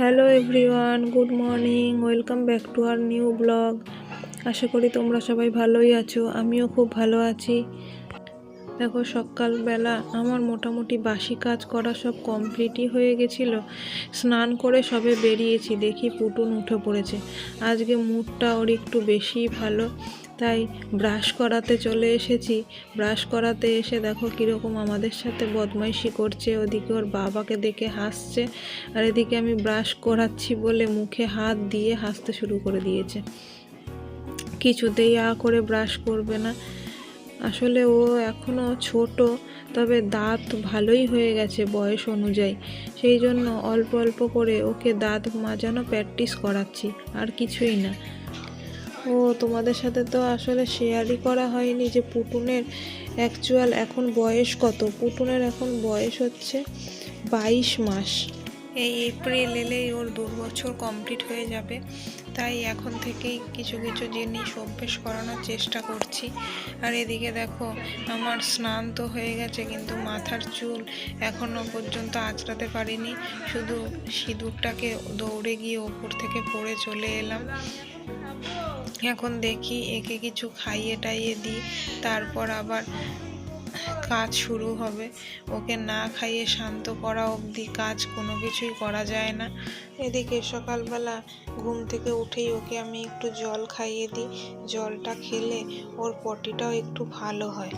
Hello everyone, good morning, welcome back to our new blog. আশা করি তোমরা সবাই ভালোই আছো, আমিও খুব ভালো আছি। দেখো, সকালবেলা আমার মোটামুটি বাসি কাজ করা সব কমপ্লিটই হয়ে গেছিল। স্নান করে সবে বেরিয়েছি, দেখি পুটুন উঠে পড়েছে। আজকে মুডটা ওর একটু বেশিই ভালো। তাই ব্রাশ করাতে চলে এসেছি। ব্রাশ করাতে এসে দেখো কীরকম আমাদের সাথে বদমাইশি করছে। ওদিকে ওর বাবাকে দেখে হাসছে। আর এদিকে আমি ব্রাশ করাচ্ছি বলে মুখে হাত দিয়ে হাসতে শুরু করে দিয়েছে। কিছুতেই আ করে ব্রাশ করবে না। আসলে ও এখনও ছোট, তবে দাঁত ভালোই হয়ে গেছে বয়স অনুযায়ী। সেই জন্য অল্প অল্প করে ওকে দাঁত মাজানো প্র্যাকটিস করাচ্ছি। আর কিছুই না। ও, তোমাদের সাথে তো আসলে শেয়ারই করা হয়নি যে পুটুনের অ্যাকচুয়াল এখন বয়স কত। পুটুনের এখন বয়স হচ্ছে বাইশ মাস। এই এপ্রিল এলেই ওর দু বছর কমপ্লিট হয়ে যাবে। তাই এখন থেকেই কিছু কিছু জিনিস অভ্যেস করানোর চেষ্টা করছি। আর এদিকে দেখো, আমার স্নান তো হয়ে গেছে, কিন্তু মাথার চুল এখনও পর্যন্ত আঁচড়াতে পারিনি। শুধু সিঁদুরটাকে দৌড়ে গিয়ে ওপর থেকে পড়ে চলে এলাম। এখন দেখি একে কিছু খাইয়ে টাইয়ে দিই, তারপর আবার কাজ শুরু হবে। ওকে না খাইয়ে শান্ত করা অবধি কাজ কোনো কিছুই করা যায় না। এদিকে সকালবেলা ঘুম থেকে উঠেই ওকে আমি একটু জল খাইয়ে দিই। জলটা খেলে ওর পটিটাও একটু ভালো হয়।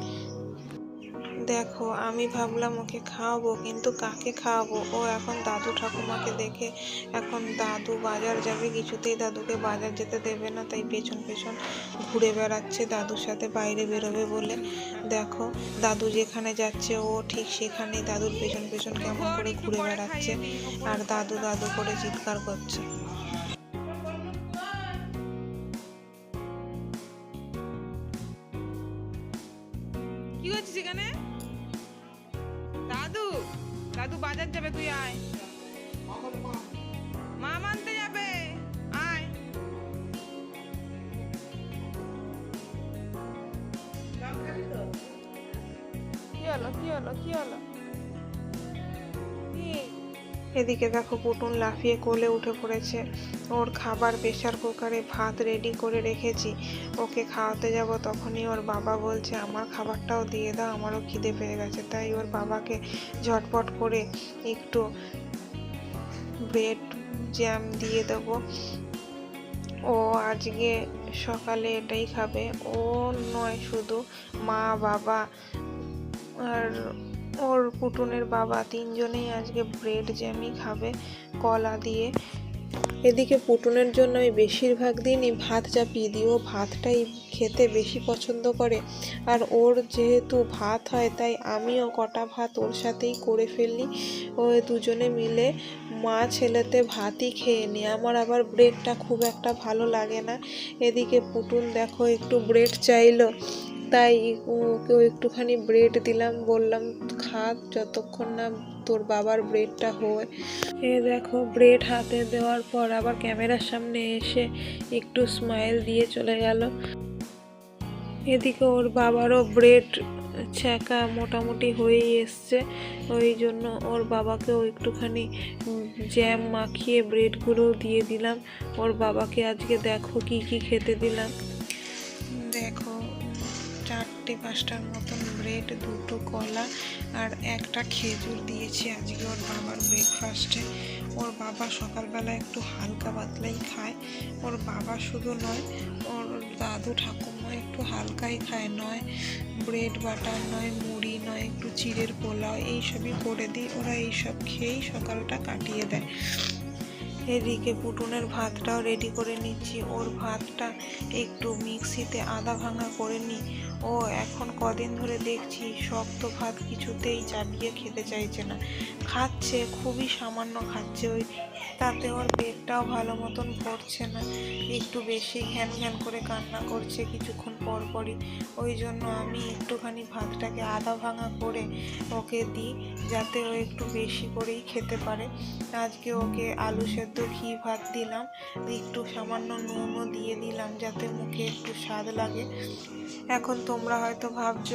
দেখো, আমি ভাবলাম ওকে খাওয়াবো, কিন্তু কাকে খাওয়াবো? ও এখন দাদু ঠাকুমাকে দেখে এখন দাদু বাজার যাবে, কিছুতেই দাদুকে বাজার যেতে দেবে না, তাই পেছন পেছন ঘুরে বেড়াচ্ছে, দাদুর সাথে বাইরে বেরোবে বলে। দেখো, দাদু যেখানে যাচ্ছে, ও ঠিক সেখানেই দাদুর পেছন পেছন কেমন করে ঘুরে বেড়াচ্ছে, আর দাদু দাদু করে চিৎকার করছে। হলো কি হলো কি হলো এদিকে দেখো পুটুন লাফিয়ে কোলে উঠে পড়েছে। ওর খাবার প্রেশার কুকারে ভাত রেডি করে রেখেছি। ওকে খাওয়াতে যাব তখনই ওর বাবা বলছে, আমার খাবারটাও দিয়ে দাও, আমারও খিদে পেয়ে গেছে। তাই ওর বাবাকে ঝটপট করে একটু ব্রেড জ্যাম দিয়ে দেবো। ও আজকে সকালে এটাই খাবে। ও নয়, শুধু মা, বাবা আর ওর পুটুনের বাবা তিনজনেই আজকে ব্রেড জ্যামই খাবে, কলা দিয়ে। এদিকে পুটুনের জন্য আমি বেশিরভাগ দিনই ভাত চাপিয়ে দিই। ও ভাতটাই খেতে বেশি পছন্দ করে। আর ওর যেহেতু ভাত হয়, তাই আমিও কটা ভাত ওর সাথেই করে ফেলি। ও দুজনে মিলে মা ছেলেতে ভাতই খেয়ে নিই। আমার আবার ব্রেডটা খুব একটা ভালো লাগে না। এদিকে পুটুন দেখো একটু ব্রেড চাইলো। তাই ওকেও একটুখানি ব্রেড দিলাম। বললাম খা যতক্ষণ না তোর বাবার ব্রেডটা হয়। এ দেখো ব্রেড হাতে দেওয়ার পর আবার ক্যামেরার সামনে এসে একটু স্মাইল দিয়ে চলে গেল। এদিকে ওর বাবারও ব্রেড ছ্যাঁকা মোটামুটি হয়েই এসছে। ওই জন্য ওর বাবাকেও একটুখানি জ্যাম মাখিয়ে ব্রেডগুলোও দিয়ে দিলাম। ওর বাবাকে আজকে দেখো কি কি খেতে দিলাম। চারটে পাঁচটার মতন ব্রেড দুটো কলা আর একটা খেজুর দিয়েছি। আজকে ওর বাবার ব্রেকফাস্টে ওর বাবা সকালবেলা একটু হালকা পাতলাই খায়। ওর বাবা শুধু নয়, ওর দাদু ঠাকুমা একটু হালকাই খায়। নয় ব্রেড বাটার নয় মুড়ি, নয় একটু চিড়ের পোলাও, এইসবই করে দিই ওরা এইসব খেয়েই সকালটা কাটিয়ে দেয়। এদিকে পুটুনের ভাতটাও রেডি করে নিচ্ছি। ওর ভাতটা একটু মিক্সিতে আদা ভাঙা করে নিই। ও এখন কদিন ধরে দেখছি শক্ত ভাত কিছুতেই চাবিয়ে খেতে চাইছে না। খাচ্ছে, খুবই সামান্য খাচ্ছে ওই, তাতে ওর পেটটাও ভালো মতন ভরছে না। একটু বেশি ঘ্যান ঘ্যান করে কান্না করছে কিছুক্ষণ পর পরই। ওই জন্য আমি একটুখানি ভাতটাকে আদা ভাঙা করে ওকে দিই, যাতে ও একটু বেশি করেই খেতে পারে। আজকে ওকে আলু সেদ্ধ ঘি ভাত দিলাম, একটু সামান্য নুনও দিয়ে দিলাম যাতে মুখে একটু স্বাদ লাগে। এখন তোমরা হয়তো ভাবছ,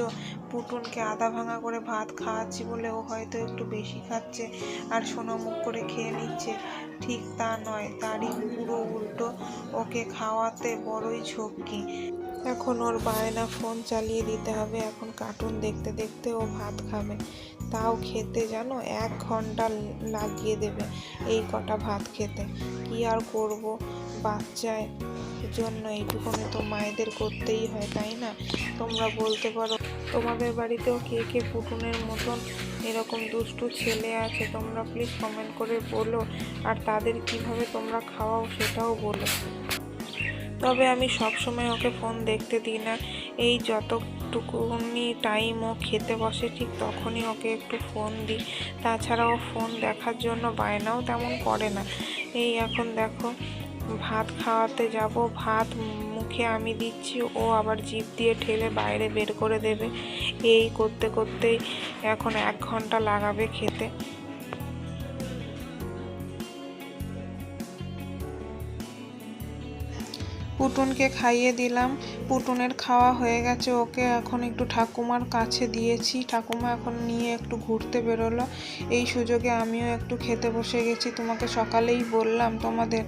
পুটুনকে আধা ভাঙা করে ভাত খাওয়াচ্ছি বলে ও হয়তো একটু বেশি খাচ্ছে আর সোনো মুখ করে খেয়ে নিচ্ছে। ঠিক তা নয়, তারই পুরো উল্টো। ওকে খাওয়াতে বড়ই ঝক্কি। এখন ওর বায়না ফোন চালিয়ে দিতে হবে। এখন কার্টুন দেখতে দেখতে ও ভাত খাবে। তাও খেতে জানো, এক ঘণ্টা লাগিয়ে দেবে এই কটা ভাত খেতে। কি আর করব? বাচ্চায় জন্য এইটুকুনি তো মায়েদের করতেই হয়, তাই না? তোমরা বলতে পারো, তোমাদের বাড়িতেও কে কে পুটুনের মতন এরকম দুষ্টু ছেলে আছে, তোমরা প্লিজ কমেন্ট করে বলো। আর তাদের কীভাবে তোমরা খাওয়াও সেটাও বলো। তবে আমি সবসময় ওকে ফোন দেখতে দিই না। এই যতটুকুনি টাইম ও খেতে বসে, ঠিক তখনই ওকে একটু ফোন দিই। তাছাড়া ও ফোন দেখার জন্য বায়নাও তেমন করে না। এই এখন দেখো, ভাত খাওয়াতে যাব, ভাত মুখে আমি দিচ্ছি, ও আবার জিপ দিয়ে ঠেলে বাইরে বের করে দেবে। এই করতে করতেই এখন এক ঘণ্টা লাগাবে খেতে। পুটুনকে খাইয়ে দিলাম। পুটুনের খাওয়া হয়ে গেছে, ওকে এখন একটু ঠাকুমার কাছে দিয়েছি। ঠাকুমা এখন নিয়ে একটু ঘুরতে বেরোলো। এই সুযোগে আমিও একটু খেতে বসে গেছি। তোমাকে সকালেই বললাম তোমাদের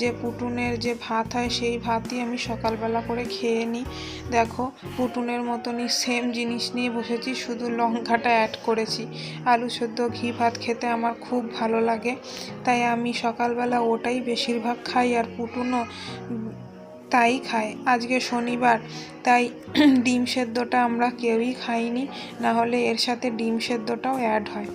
যে পুটুনের যে ভাত হয়, সেই ভাতই আমি সকালবেলা করে খেয়ে নিই। দেখো পুটুনের মতনই সেম জিনিস নিয়ে বসেছি, শুধু লঙ্কাটা অ্যাড করেছি। আলু সেদ্ধ, ঘি ভাত খেতে আমার খুব ভালো লাগে। তাই আমি সকালবেলা ওটাই বেশিরভাগ খাই, আর পুটুনও তাই খায়। আজকে শনিবার, তাই ডিম সেদ্ধটা আমরা কেউই খাইনি না হলে এর সাথে ডিম সেদ্ধটাও অ্যাড হয়।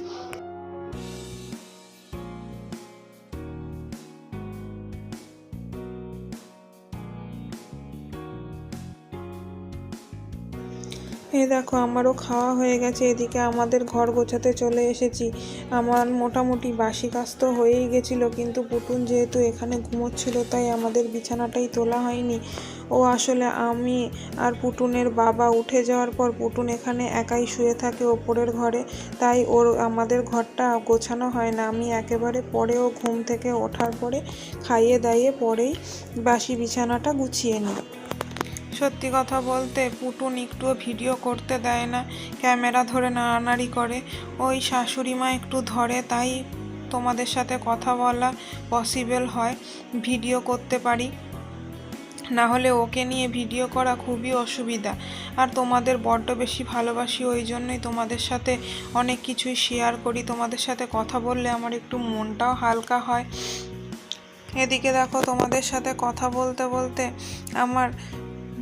এই দেখো, আমারও খাওয়া হয়ে গেছে, এদিকে আমাদের ঘর গোছাতে চলে এসেছি। আমার মোটামুটি বাসি কাজ তো হয়েই গেছিল, কিন্তু পুটুন যেহেতু এখানে ঘুমোচ্ছিল, তাই আমাদের বিছানাটাই তোলা হয়নি। ও আসলে আমি আর পুটুনের বাবা উঠে যাওয়ার পর পুটুন এখানে একাই শুয়ে থাকে ওপরের ঘরে, তাই ওর, আমাদের ঘরটা গোছানো হয় না। আমি একেবারে পরে ও ঘুম থেকে ওঠার পরে খাইয়ে দাইয়ে পরেই বাসি বিছানাটা গুছিয়ে নিই। সত্যি কথা বলতে পুটুন একটুও ভিডিও করতে দেয় না, ক্যামেরা ধরে নাড়ানাড়ি করে। ওই শাশুড়ি মা একটু ধরে, তাই তোমাদের সাথে কথা বলা পসিবল হয়, ভিডিও করতে পারি। না হলে ওকে নিয়ে ভিডিও করা খুবই অসুবিধা। আর তোমাদের বড্ড বেশি ভালোবাসি, ওই জন্যই তোমাদের সাথে অনেক কিছুই শেয়ার করি। তোমাদের সাথে কথা বললে আমার একটু মনটাও হালকা হয়। এদিকে দেখো, তোমাদের সাথে কথা বলতে বলতে আমার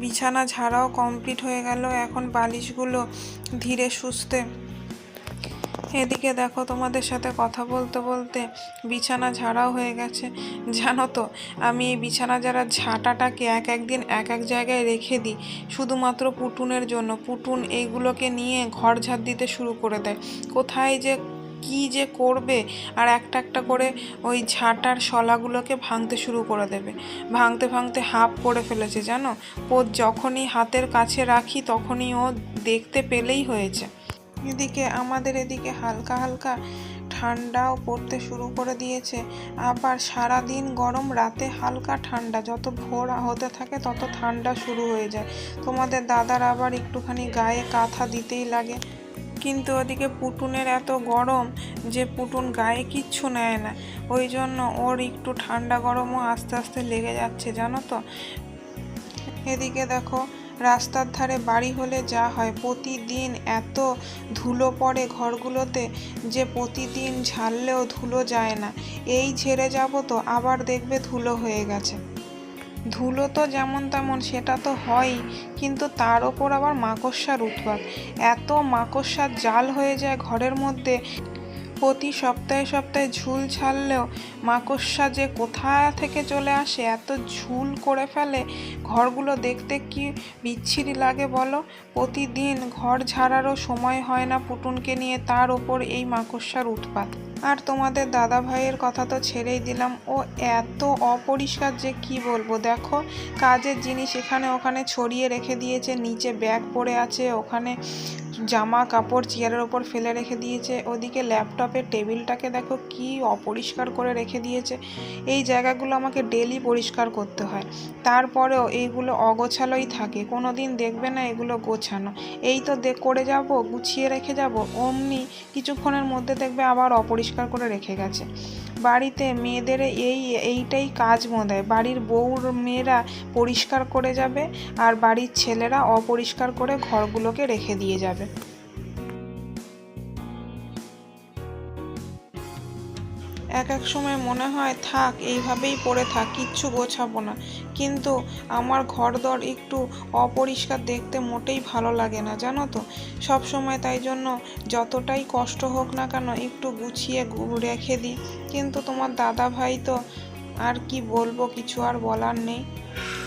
বিছানা ঝাড়াও কমপ্লিট হয়ে গেল এখন বালিশগুলো ধীরে সুস্থে। এদিকে দেখো তোমাদের সাথে কথা বলতে বলতে বিছানা ঝাড়াও হয়ে গেছে। জানো তো, আমি এই বিছানা যারা ঝাঁটাটাকে এক একদিন এক এক জায়গায় রেখে দিই, শুধুমাত্র পুটুনের জন্য। পুটুন এইগুলোকে নিয়ে ঘর ঝাড় দিতে শুরু করে দেয়। কোথায় যে কি যে করবে? আর একটা একটা করে ওই ঝাঁটার শলাগুলোকে ভাঙতে শুরু করে দেবে। ভাঙতে ভাঙতে হাফ করে ফেলেছে, জানো? ও যখনই হাতের কাছে রাখি, তখনই ও দেখতে পেলেই হয়েছে। এদিকে আমাদের এদিকে হালকা হালকা ঠান্ডাও পড়তে শুরু করে দিয়েছে। আবার সারা দিন গরম, রাতে হালকা ঠান্ডা। যত ভোর হতে থাকে, তত ঠান্ডা শুরু হয়ে যায়। তোমাদের দাদার আবার একটুখানি গায়ে কাঁথা দিতেই লাগে। কিন্তু ওদিকে পুটুনের এত গরম যে পুটুন গায়ে কিচ্ছু নেয় না। ওই জন্য ওর একটু ঠান্ডা গরমও আস্তে আস্তে লেগে যাচ্ছে, জানো তো? এদিকে দেখো, রাস্তার ধারে বাড়ি হলে যা হয়, প্রতিদিন এত ধুলো পড়ে ঘরগুলোতে যে প্রতিদিন ঝাড়লেও ধুলো যায় না। এই ঝেড়ে যাব তো, আবার দেখবে ধুলো হয়ে গেছে। ধুলো তো যেমন তেমন, সেটা তো হয়ই, কিন্তু তার ওপর আবার মাকড়সার উৎপাত। এত মাকড়সার জাল হয়ে যায় ঘরের মধ্যে, প্রতি সপ্তাহে সপ্তাহে ঝুল ছাড়লেও মাকড়সা যে কোথা থেকে চলে আসে, এত ঝুল করে ফেলে, ঘরগুলো দেখতে কি বিচ্ছিরি লাগে বলো? প্রতিদিন ঘর ঝাড়ারও সময় হয় না পুটুনকে নিয়ে তার ওপর এই মাকড়সার উৎপাত। আর তোমাদের দাদা ভাইয়ের কথা তো ছেড়েই দিলাম। ও এত অপরিষ্কার যে কি বলব? দেখো, কাজের জিনিস এখানে ওখানে ছড়িয়ে রেখে দিয়েছে, নিচে ব্যাগ পড়ে আছে, ওখানে জামা কাপড় চেয়ারের ওপর ফেলে রেখে দিয়েছে। ওদিকে ল্যাপটপের টেবিলটাকে দেখো কি অপরিষ্কার করে রেখে দিয়েছে। এই জায়গাগুলো আমাকে ডেলি পরিষ্কার করতে হয়। তারপরেও এইগুলো অগোছালোই থাকে। কোনো দিন দেখবে না এগুলো গোছানো। এই তো করে যাব, গুছিয়ে রেখে যাব। অমনি কিছুক্ষণের মধ্যে দেখবে আবার অপরিষ্কার করে রেখে গেছে। বাড়িতে মেয়েদের এই, এইটাই কাজ দেয় বাড়ির বউর মেয়েরা পরিষ্কার করে যাবে আর বাড়ির ছেলেরা অপরিষ্কার করে ঘরগুলোকে রেখে দিয়ে যাবে। এক এক সময় মনে হয়, থাক, এইভাবেই পড়ে থাক, কিচ্ছু গোছাবো না। কিন্তু আমার ঘরদর একটু অপরিষ্কার দেখতে মোটেই ভালো লাগে না, জানো তো? সব সময় তাই জন্য যতটাই কষ্ট হোক না কেন একটু গুছিয়ে রেখে দিই। কিন্তু তোমার দাদা ভাই তো আর কি বলব, কিছু আর বলার নেই।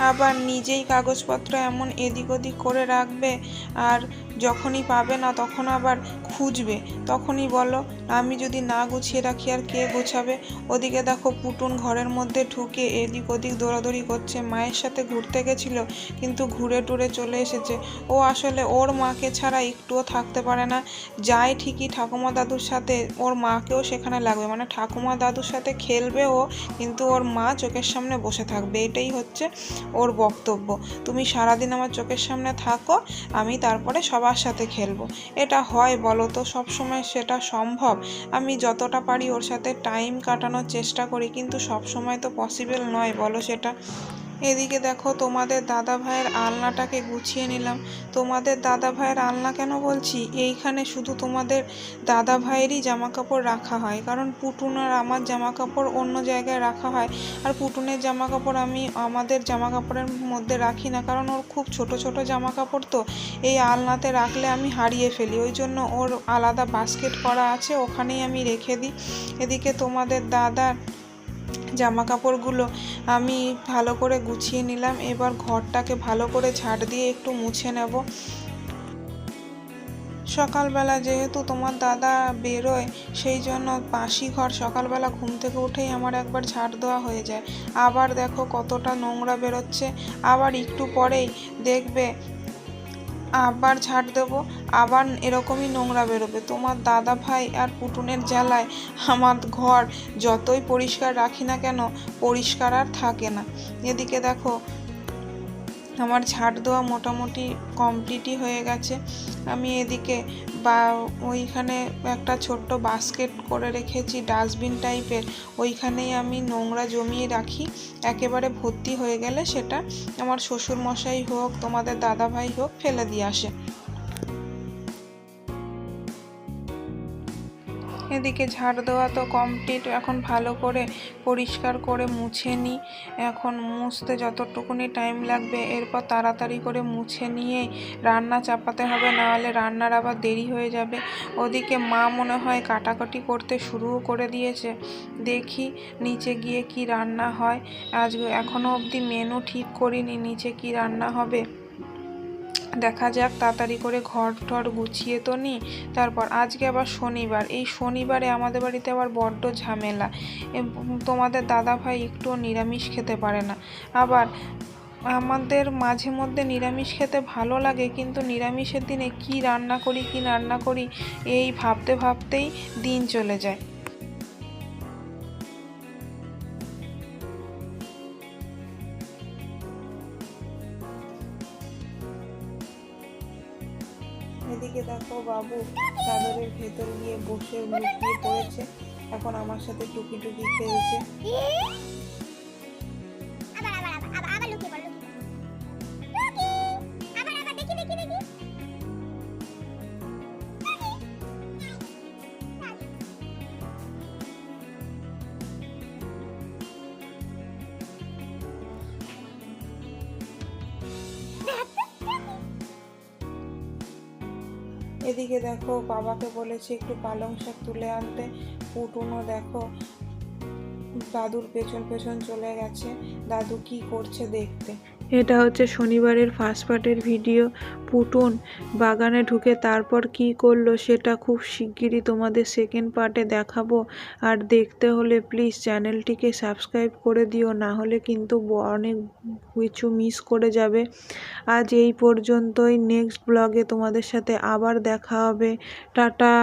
আবার নিজেই কাগজপত্র এমন এদিক ওদিক করে রাখবে, আর যখনই পাবে না তখন আবার খুঁজবে। তখনই বলো, আমি যদি না গুছিয়ে রাখি আর কে গোছাবে? ওদিকে দেখো পুটুন ঘরের মধ্যে ঢুকে এদিক ওদিক দৌড়াদৌড়ি করছে। মায়ের সাথে ঘুরতে গেছিল, কিন্তু ঘুরে টুরে চলে এসেছে। ও আসলে ওর মাকে ছাড়া একটুও থাকতে পারে না। যায় ঠিকই ঠাকুমা দাদুর সাথে, ওর মাকেও সেখানে লাগবে। মানে ঠাকুমা দাদুর সাথে খেলবে ও, কিন্তু ওর মা চোখের সামনে বসে থাকবে। এটাই হচ্ছে ওর বক্তব্য। তুমি সারাদিন আমার চোখের সামনে থাকো, আমি তারপরে সবার সাথে খেলব। এটা হয় বলো তো, সবসময় সেটা সম্ভব? আমি যতটা পারি ওর সাথে টাইম কাটানোর চেষ্টা করি, কিন্তু সবসময় তো পসিবল নয়, বলো সেটা। এদিকে দেখো, তোমাদের দাদা ভাইয়ের আলনাটাকে গুছিয়ে নিলাম। তোমাদের দাদা ভাইয়ের আলনা কেন বলছি? এইখানে শুধু তোমাদের দাদা ভাইয়েরই জামা কাপড় রাখা হয়, কারণ পুটুন আর আমার জামা কাপড় অন্য জায়গায় রাখা হয়। আর পুটুনের জামা কাপড় আমি আমাদের জামা কাপড়ের মধ্যে রাখি না, কারণ ওর খুব ছোট ছোট জামা কাপড় তো। এই আলনাতে রাখলে আমি হারিয়ে ফেলি, ওই জন্য ওর আলাদা বাস্কেট করা আছে, ওখানেই আমি রেখে দিই। এদিকে তোমাদের দাদার জামা কাপড়গুলো আমি ভালো করে গুছিয়ে নিলাম। এবার ঘরটাকে ভালো করে ঝাড় দিয়ে একটু মুছে নেব। সকালবেলা যেহেতু তোমার দাদা বেরোয়, সেই জন্য বাসি ঘর সকালবেলা ঘুম থেকে উঠেই আমার একবার ঝাড় দেওয়া হয়ে যায়। আবার দেখো কতটা নোংরা বেরোচ্ছে। আবার একটু পরেই দেখবে আবার ঝাড় দেবো, আবার এরকমই নোংরা বেরোবে। তোমার দাদা ভাই আর পুটুনের জ্বালায় আমার ঘর যতই পরিষ্কার রাখি না কেন, পরিষ্কার আর থাকে না। এদিকে দেখো আমার ঝাড় দেওয়া মোটামুটি কমপ্লিটই হয়ে গেছে। আমি এদিকে বা, ওইখানে একটা ছোট্ট বাস্কেট করে রেখেছি ডাস্টবিন টাইপের ওইখানেই আমি নোংরা জমিয়ে রাখি, একেবারে ভর্তি হয়ে গেলে সেটা আমার শ্বশুরমশাই হোক, তোমাদের দাদাভাই হোক, ফেলে দিয়ে আসে। এদিকে ঝাড় দেওয়া তো কমপ্লিট এখন ভালো করে পরিষ্কার করে মুছে নিই এখন মুছতে যতটুকুনি টাইম লাগবে, এরপর তাড়াতাড়ি করে মুছে নিয়ে রান্না চাপাতে হবে, নাহলে রান্নার আবার দেরি হয়ে যাবে। ওদিকে মা মনে হয় কাটাকাটি করতে শুরুও করে দিয়েছে। দেখি নিচে গিয়ে কি রান্না হয়। আজ এখনও অবধি মেনু ঠিক করিনি, নিচে কি রান্না হবে। দেখা যাক, তাড়াতাড়ি করে ঘর টর গুছিয়ে তো নিই তারপর আজকে আবার শনিবার। এই শনিবারে আমাদের বাড়িতে আবার বড্ড ঝামেলা। তোমাদের দাদা ভাই একটুও নিরামিষ খেতে পারে না। আবার আমাদের মাঝে মধ্যে নিরামিষ খেতে ভালো লাগে, কিন্তু নিরামিষের দিনে কি রান্না করি, কি রান্না করি, এই ভাবতে ভাবতেই দিন চলে যায়। বাবু চাদরের ভেতর গিয়ে বসে লুকিয়ে পড়েছে। এখন আমার সাথে টুকি টুকি খেলছে। এদিকে দেখো, বাবাকে বলেছি একটু পালং শাক তুলে আনতে। পুটুনও দেখো, দাদুর পেছন পেছন চলে গেছে। দাদু কি করছে দেখতে। এটা হচ্ছে শনিবারের ফার্স্ট পার্টের ভিডিও পুটুন বাগানে ঢুকে তারপর কি করল সেটা খুব শিগগিরই তোমাদের সেকেন্ড পার্টে দেখাবো। আর দেখতে হলে প্লিজ চ্যানেলটিকে সাবস্ক্রাইব করে দিও, না হলে কিন্তু অনেক কিছু মিস করে যাবে। আজ এই পর্যন্তই। নেক্সট ব্লগে তোমাদের সাথে আবার দেখা হবে। টাটা!